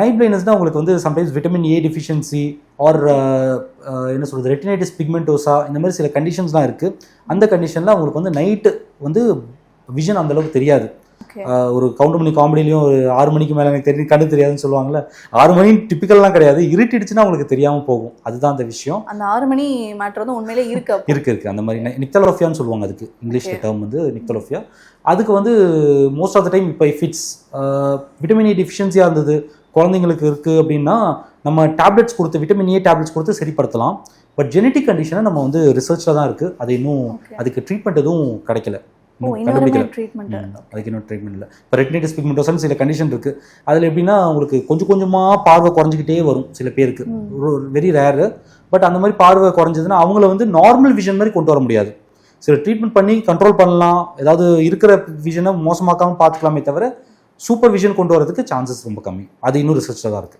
Night பிளைண்ட்னஸ்னால் உங்களுக்கு வந்து sometimes vitamin A deficiency or என்ன சொல்கிறது ரெட்டினைட்டிஸ் பிக்மெண்டோசா இந்த மாதிரி சில கண்டிஷன்ஸ்லாம் இருக்குது அந்த கண்டிஷனில் உங்களுக்கு வந்து நைட்டு வந்து விஷன் அந்த அளவுக்கு தெரியாது. ஒரு கவுண்டர் மணி காமெடிலையும் ஒரு ஆறு மணிக்கு மேலே எனக்கு தெரியும் கண்டு தெரியாதுன்னு சொல்லுவாங்கல்ல ஆறு மணி டிப்பிக்கல்லாம் கிடையாது. இருட்டிடுச்சுன்னா உங்களுக்கு தெரியாமல் போகும். அதுதான் அந்த விஷயம். அந்த ஆறு மணி மேட்ரு வந்து உண்மையிலே இருக்கு. இருக்கு இருக்கு. அந்த மாதிரி நிக்தலோஃபியான்னு சொல்லுவாங்க அதுக்கு. இங்கிலீஷ். டேர்ம் வந்து நிக்தலோஃபியா அதுக்கு வந்து மோஸ்ட் ஆஃப் த டைம் இப்போ ஃபிட்ஸ் விட்டமின் ஏ டிஃபிஷியன்சியாக இருந்தது குழந்தைங்களுக்கு இருக்குது அப்படின்னா நம்ம டேப்லெட்ஸ் கொடுத்து விட்டமின் ஏ டேப்லெட்ஸ் கொடுத்து சரிப்படுத்தலாம். பட் ஜெனட்டிக் கண்டிஷனை நம்ம வந்து ரிசர்ச்சில் தான் இருக்குது அது இன்னும். அதுக்கு ட்ரீட்மெண்ட் எதுவும் கிடைக்கல. கண்டுபிடிக்கல. அதுக்கு இன்னும் ட்ரீட்மெண்ட் இல்லை. இப்போ ரெட்டினைட்டிஸ் பிக்மெண்டோசன் சில கண்டிஷன் இருக்குது அதில் எப்படின்னா உங்களுக்கு கொஞ்சம் கொஞ்சமாக பார்வை குறைஞ்சிக்கிட்டே வரும் சில பேருக்கு. வெரி ரேரு பட் அந்த மாதிரி பார்வை குறைஞ்சதுன்னா அவங்கள வந்து நார்மல் விஷன் மாதிரி கொண்டு வர முடியாது. சில ட்ரீட்மெண்ட் பண்ணி கண்ட்ரோல் பண்ணலாம். ஏதாவது இருக்கிற விஷனை மோசமாக்காமல் பார்த்துக்கலாமே தவிர சூப்பர்விஷன் கொண்டு வரதுக்கு சான்சஸ் ரொம்ப கம்மி. அது இன்னும் ரிசர்ச்சில் தான் இருக்குது